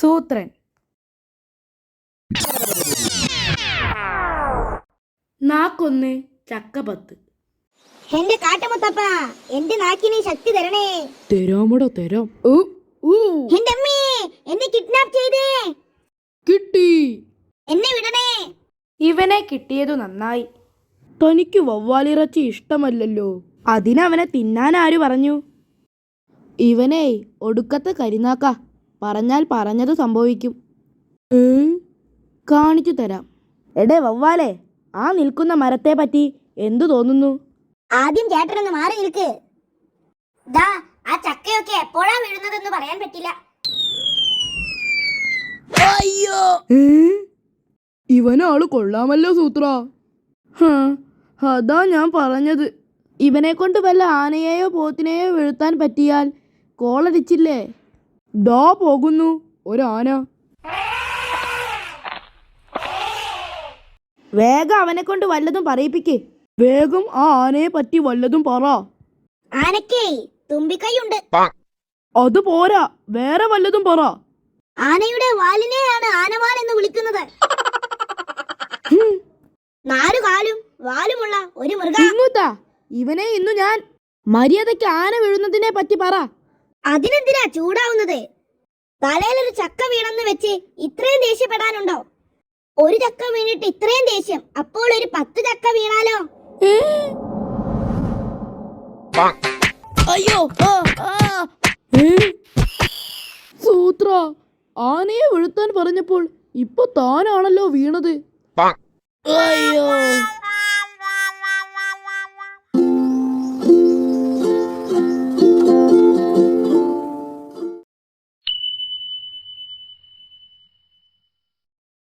സൂത്രൻ. നാക്കൊന്ന് ചക്കപത്ത്. എന്റെ കാട്ടമുത്തപ്പ എന്റെ നാക്കിന് ശക്തി തരണേ. തരാമടോ തരാം. ഊ, ഊ, എന്റെ അമ്മേ എന്നെ കിഡ്നാപ്പ് ചെയ്തേ. കിട്ടി. എന്നെ വിടണേ. ഇവനെ കിട്ടിയതു നന്നായി. തനിക്ക് വവ്വാലിറച്ചി ഇഷ്ടമല്ലല്ലോ. അതിനവനെ തിന്നാൻ ആര് പറഞ്ഞു? ഇവനെ ഒടുക്കത്തെ കരിനാക്ക. പറഞ്ഞാൽ പറഞ്ഞത് സംഭവിക്കും. കാണിച്ചു തരാം. എടേ വവ്വാലേ ആ നിൽക്കുന്ന മരത്തെ പറ്റി എന്തു തോന്നുന്നു? ആദ്യം ചേട്ടനൊന്ന് മാറി നിൽക്ക്. ദാ ആ ചക്കയൊക്കെ എപ്പോഴാ വീഴുന്നതെന്ന് പറയാൻ പറ്റില്ല. അയ്യോ. ഇവനാൾ കൊള്ളാമല്ലോ സൂത്ര. അതാ ഞാൻ പറഞ്ഞത്. ഇവനെ കൊണ്ട് വല്ല ആനയെയോ പോത്തിനെയോ വീഴ്ത്താൻ പറ്റിയാൽ കോളടിച്ചില്ലേ? ദാ പോകുന്നു ഒരാന. വേഗം അവനെ കൊണ്ട് വല്ലതും പറയിപ്പിക്കേ. വേഗം ആ ആനയെ പറ്റി വല്ലതും പറ. ആനക്കേ തുമ്പിക്കൈയുണ്ട്. അത് പോരാ വേറെ വല്ലതും പറ. ആനയുടെ വാലിനെയാണ് ആനവാൽ എന്ന് വിളിക്കുന്നത്. നാലു കാലും വാലുമുള്ള ഒരു മൃഗം. ഇവനെ ഇന്നു ഞാൻ മര്യാദയ്ക്ക് ആന വീഴുന്നതിനെ പറ്റി പറ. അതിനെന്തിനാ ചൂടാവുന്നത്? ഒരു ചക്ക വീണെന്ന് വെച്ച് ഇത്രയും ദേഷ്യപ്പെടാനുണ്ടോ? ഒരു ചക്ക വീണിട്ട് ഇത്രയും ദേഷ്യം അപ്പോൾ ഒരു പത്ത് ചക്ക വീണാലോ? അയ്യോ ആ, ആ. സൂത്ര ആനയെ വീഴ്ത്താൻ പറഞ്ഞപ്പോൾ ഇപ്പൊ താനാണല്ലോ വീണത്. അയ്യോ.